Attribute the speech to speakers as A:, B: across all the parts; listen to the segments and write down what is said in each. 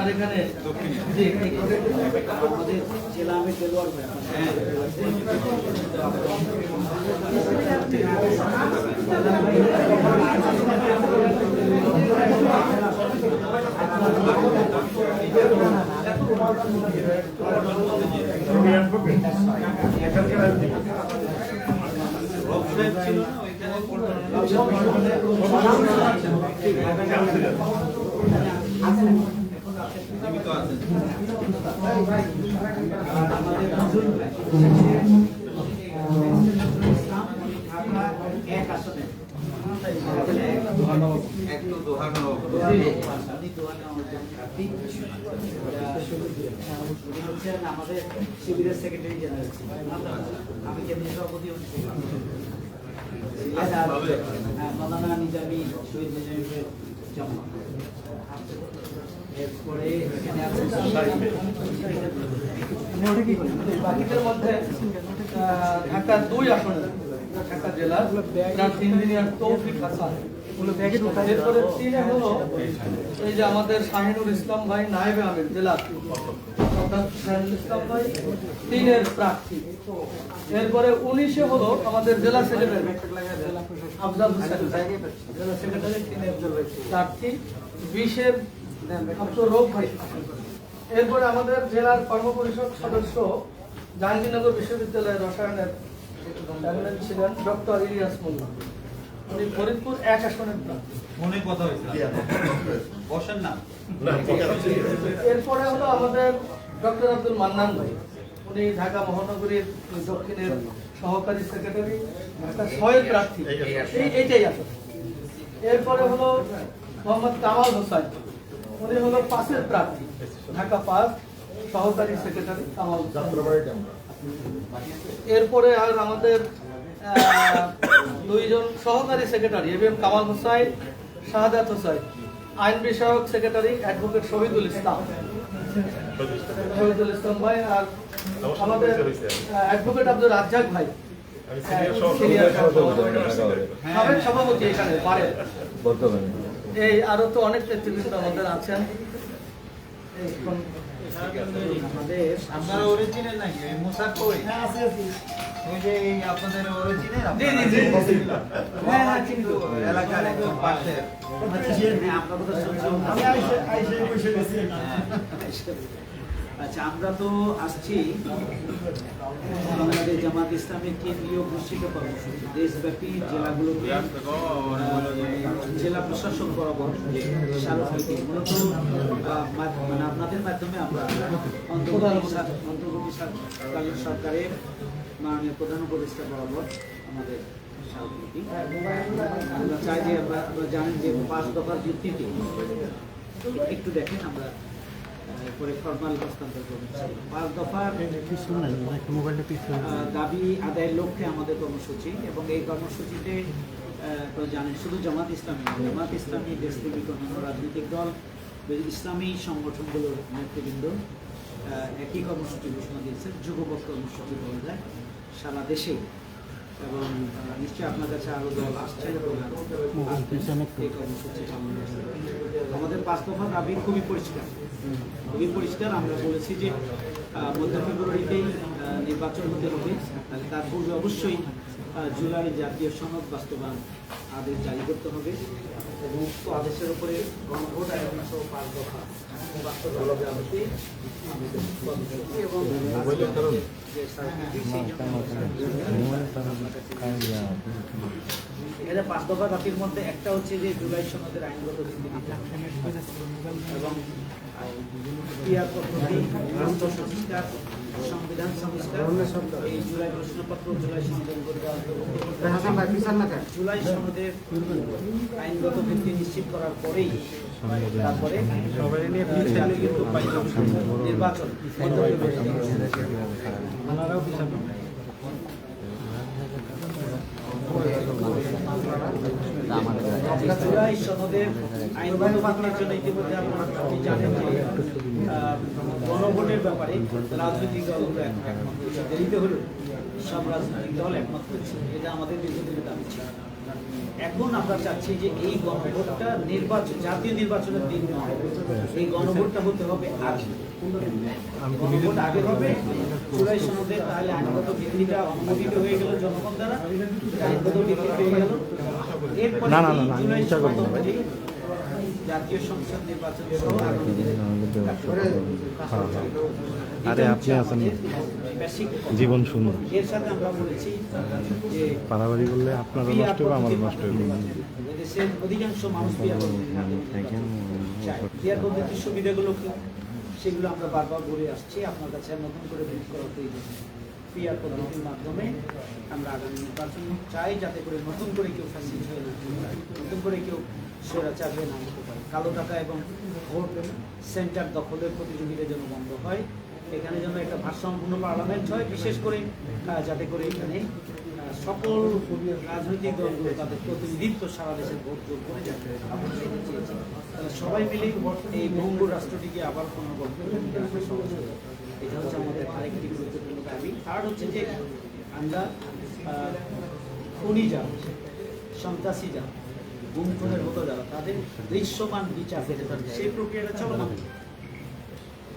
A: আপনার এখানে জেলা আমি দেলোয়ার আমাদের শিবিরের সেক্রেটারি জেনারেল আমি কেন্দ্রীয় সভাপতি হচ্ছি মৌলানা নিজামি শহীদ নিজামি জমা এরপরে দুই আসনে ঢাকা জেলার ইঞ্জিনিয়ার তৌফিক হাসান এরপরে এই যে আমাদের শাহিনুর ইসলাম ভাই নায়েবে আমির জেলা ইসলাম ভাই তিনের প্রার্থী এরপরে উনিশে হলো আমাদের জেলা সেক্রেটারি আফজাল হোসেন। জেলা সেক্রেটারি তিনের প্রার্থী। বিশের আব্দুর রব ভাই। এরপরে আমাদের জেলার কর্মপরিষদ সদস্য জাহাঙ্গীরনগর বিশ্ববিদ্যালয়ের রসায়নের চেয়ারম্যান ছিলেন ডক্টর ইলিয়াস মোল্লা। উনি ফরিদপুর এক আসনের প্রার্থী।
B: কথা হয়েছে। বসেন না।
A: এরপরে হলো আমাদের ডক্টর আব্দুল মান্নান ভাই। উনি ঢাকা মহানগরীর দক্ষিণের সহকারী সেক্রেটারি ঢাকা ছয়ের প্রার্থী। এই এইটাই আছে। এরপরে হলো মোহাম্মদ কামাল হোসেন। উনি হলো পাঁচের প্রার্থী, ঢাকা পাঁচ সহকারী সেক্রেটারি কামাল এরপরে আর আমাদের দুইজন সহকারী secretary, M M Kamal Hossain Shahadat Hossain আইন বিষয়ক সেক্রেটারি অ্যাডভোকেট শহীদুল ইসলাম। শহীদুল ইসলাম ভাই আর আমাদের অ্যাডভোকেট আব্দুল রাজ্জাক ভাই সভাপতি এখানে পারে এই আরও তো অনেক নেতৃবৃন্দ আমাদের আছেন আমাদের
B: আপনারা অরিজিনাল নাকি ওই হ্যাঁ কই ওই যে আপনাদের অরিজিনাল
A: জি, জি, জি, জি। হ্যাঁ, হ্যাঁ, চিনতো।
B: এলাকার একদম পাশে
A: হ্যাঁ, আমরা বোধহয় শুনছিলাম। আচ্ছা আমরা তো আসছি বাংলাদেশ জামাত ইসলামের কেন্দ্রীয় ঘোষিত কর্মসূচি দেশব্যাপী জেলাগুলোতে জেলা প্রশাসক বরাবর স্মারকলিপি মূলত মানে আপনাদের মাধ্যমে আমরা অন্তর্বর্তী সর- অন্তর্বর্তী সরকারের সরকারের মাননীয় প্রধান উপদেষ্টা বরাবর আমাদের আমরা চাই যে আমরা জানেন যে পাঁচ দফার ভিত্তিতে একটু দেখেন আমরা দাবি আদায়ের লক্ষ্যে আমাদের কর্মসূচি এবং এই কর্মসূচিতে তো জানেন শুধু জামাত ইসলামী জামাত ইসলামী দেশপ্রেমিক অন্যান্য রাজনৈতিক দল ইসলামী সংগঠনগুলোর নেতৃবৃন্দ একই কর্মসূচি ঘোষণা দিয়েছে যুগপথ কর্মসূচি বলা যায়। সারা দেশে। এবং নিশ্চয়ই আপনার কাছে আরও দল আসছে এবং এই কর্মসূচি আমাদের পাঁচ দফা দাবি খুবই পরিষ্কার। খুবই পরিষ্কার। আমরা বলেছি যে মধ্য ফেব্রুয়ারিতেই নির্বাচন হতে হবে। তার পূর্বে অবশ্যই জুলাই জাতীয় সনদ বাস্তবায়ন আদেশ জারি করতে হবে। এবং উক্ত আদেশের উপরে গণভোট আয়োজন সহ পাঁচ দফা। এখানে পাঁচ দফা দাবির মধ্যে একটা হচ্ছে যে জুলাই সনদের আইনগত এবং সংবিধান সংস্কার এই জুলাই প্রশ্নপত্র জুলাই সনদের জুলাই সনদের আইনগত ভিত্তি নিশ্চিত করার পরেই তারপরে নির্বাচন জুলাই সনদের আইনগত ভিত্তির জন্য ইতিমধ্যে আপনারা জানেন যে গণভোটের ব্যাপারে রাজনৈতিক দলগুলো এখন একমত হয়েছে দেরিতে হলেও সব রাজনৈতিক দল একমত হয়েছে এটা আমাদের দীর্ঘদিনের দাবি ছিল। এখন আমরা চাচ্ছি যে এই গণভোটটা নির্বাচন জাতীয় নির্বাচনের দিন নয়। এই গণভোটটা হতে হবে আগে। গণভোট আগে হবে সনদে তাহলে আইনগত ভিত্তিটা অনুমোদিত হয়ে গেল জনগণ দ্বারা। আইনগত ভিত্তি হয়ে গেল। এরপরে এই জুলাই সনদ অনুযায়ী জাতীয় সংসদ নির্বাচন
C: আরে আপনি আছেন জীবন সুন্দর
A: এর সাথে আমরা বলেছি যে
C: পারাবাড়ি করলে আপনারও নষ্ট হবে আমারও নষ্ট হবে।
A: দেশের অধিকাংশ মানুষ বিয়ার পদ্ধতির সুবিধাগুলো কি? সেগুলো আমরা বারবার বলে আসছি আপনার কাছে নতুন করে ব্রিফ করার প্রয়োজন। পিয়ার পদ্ধতির মাধ্যমে আমরা আগামী নির্বাচন চাই যাতে করে নতুন করে কেউ ফ্যাসিলিটি হয়ে না নতুন করে কেউ সেরা হয়ে না হতে পারে। কালো টাকা এবং ভোট সেন্টার দখলের প্রতিযোগিতা যেন বন্ধ হয়। এখানে যেন একটা ভারসাম্যপূর্ণ পার্লামেন্ট হয়, বিশেষ করে যাতে করে এখানে সকল রাজনৈতিক দলগুলো তাদের প্রতিনিধিত্ব সারা দেশের ভোট যোগ করে যাতে সবাই মিলে এই ভঙ্গুর রাষ্ট্রটিকে আবার হবে। এটা হচ্ছে আমাদের আরেকটি গুরুত্বপূর্ণ দাবি। থার্ড হচ্ছে যে আমরা খুনি যারা সন্ত্রাসী যারা গুম খুনের মতো যারা তাদের দৃশ্যমান বিচার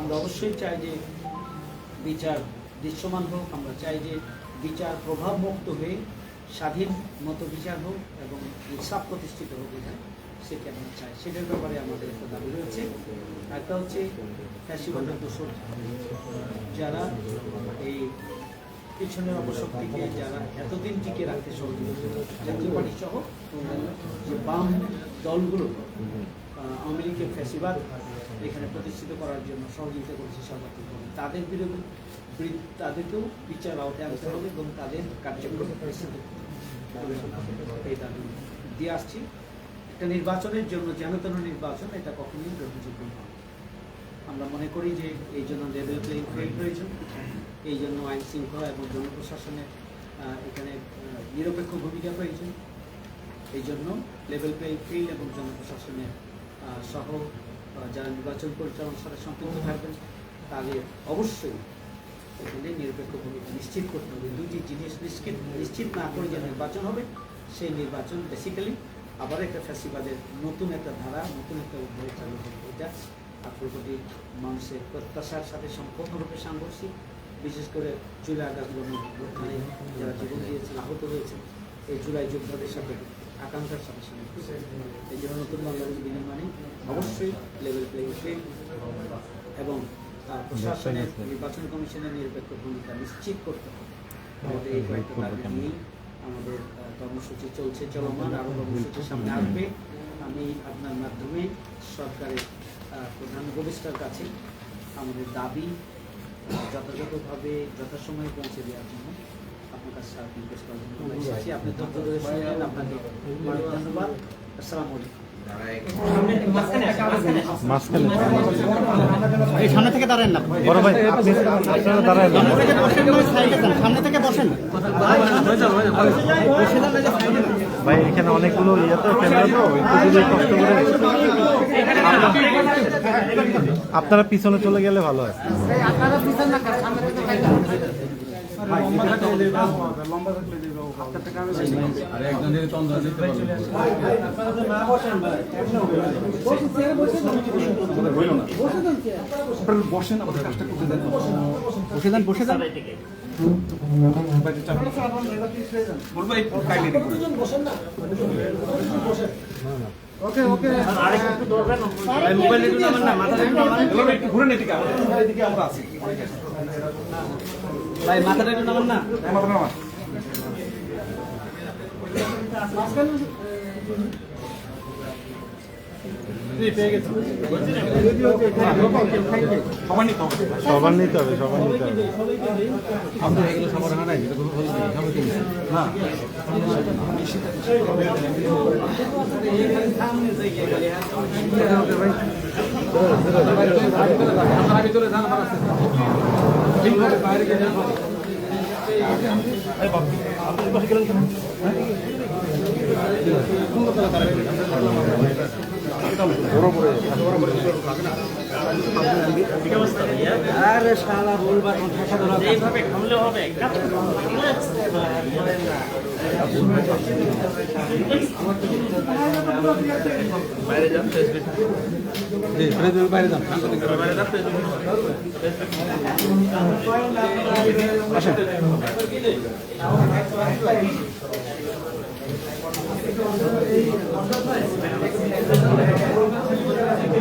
A: আমরা অবশ্যই চাই যে বিচার দৃশ্যমান হোক, আমরা চাই যে বিচার প্রভাবমুক্ত হয়ে স্বাধীন মতো বিচার হোক এবং ইনসাফ প্রতিষ্ঠিত হোক এখানে সেটা আমরা চাই। সেটার ব্যাপারে আমাদের একটা দাবি রয়েছে। একটা হচ্ছে ফ্যাসিবাদের দোষর। যারা এই পিছনের অপশক্তিকে, যারা এতদিন টিকে রাখতে সহযোগিতা জাতীয় পার্টি সহ যে বাম দলগুলো আওয়ামী লীগের ফ্যাসিবাদ এখানে প্রতিষ্ঠিত করার জন্য সহযোগিতা করেছে সর্বাত্মকভাবে তাদের বিরুদ্ধে তাদেরকেও বিচার আওতায় আনতে হবে এবং তাদের কার্যক্রম দিয়ে আসছি, একটা নির্বাচনের জন্য যেন তেন নির্বাচন, এটা কখনোই গ্রহণযোগ্য নয়। আমরা মনে করি যে এই জন্য লেভেল প্লেইং ফিল্ড প্রয়োজন এই জন্য আইন শৃঙ্খলা এবং জনপ্রশাসনের এখানে নিরপেক্ষ ভূমিকা প্রয়োজন এই জন্য লেভেল প্লেইং ফিল্ড এবং জনপ্রশাসনের সহ যারা নির্বাচন পরিচালনার সাথে সম্পৃক্ত থাকবেন, তাদের অবশ্যই এখানে নিরপেক্ষ ভূমিকা নিশ্চিত করতে হবে। দুটি জিনিস নিশ্চিত নিশ্চিত না করে যে নির্বাচন হবে, সেই নির্বাচন বেসিক্যালি আবার একটা ফ্যাসিবাদের নতুন একটা ধারা, নতুন একটা উদ্যোগ চালু হবে। এটা আঠারো মানুষের প্রত্যাশার সাথে সম্পূর্ণরূপে সাংঘর্ষিক। বিশেষ করে জুলাই আগস্ট গণঅভ্যুত্থানে যারা জীবন দিয়েছেন, আহত হয়েছে এই জুলাই যোদ্ধাদের সাথে আকাঙ্ক্ষার সাথে সম্পৃক্ত এই জন্য নতুন বাংলাদেশ বিনিয়োগ মানে অবশ্যই লেভেল প্লেইং ফিল্ড এবং প্রশাসনের নির্বাচন কমিশনের নিরপেক্ষ ভূমিকা নিশ্চিত করতে হবে। আমাদের এই কয়েকটা দাবি নিয়েই আমাদের কর্মসূচি চলছে চলমান। আরও কর্মসূচির সামনে আসবে। আমি আপনার মাধ্যমে সরকারের প্রধান উপদেষ্টার কাছে আমাদের দাবি যথাযথভাবে যথাসময়ে পৌঁছে দেওয়ার জন্য
D: সামনে থেকে দাঁড়ান না
C: বড় ভাই দাঁড়ায়।
D: সামনে থেকে বসেন
C: ভাই এখানে অনেকগুলো আপনারা পিছনে চলে গেলে ভালো হয়
E: বসেন আমাদের কাজটা করতে দেন
D: বসে যান বসে যান
E: বলব একটু কাইন্ডলি ওকে ওকে
D: মোবাইল একটু নামান না মাথাটা একটু নামান
E: একটু ঘুরে এদিকে আমাদের এদিকে আমরা আছি
D: ভাই মাথাটা একটু নামান না?
E: আমার আমার সবাই হবে
C: সবার নিতে হবে। সবার নিতে হবে
E: আমাদের এগুলো সবার হয় নাই এটা কোনো বলতে নেই সবাই কিনছে না ভিতরে যান আমার আছে ঠিকভাবে বাইরে
D: আরে শালা বলবার এইভাবে ঘুমলে বাইরে
E: যান বাইরে যান। বাইরে যান হাতে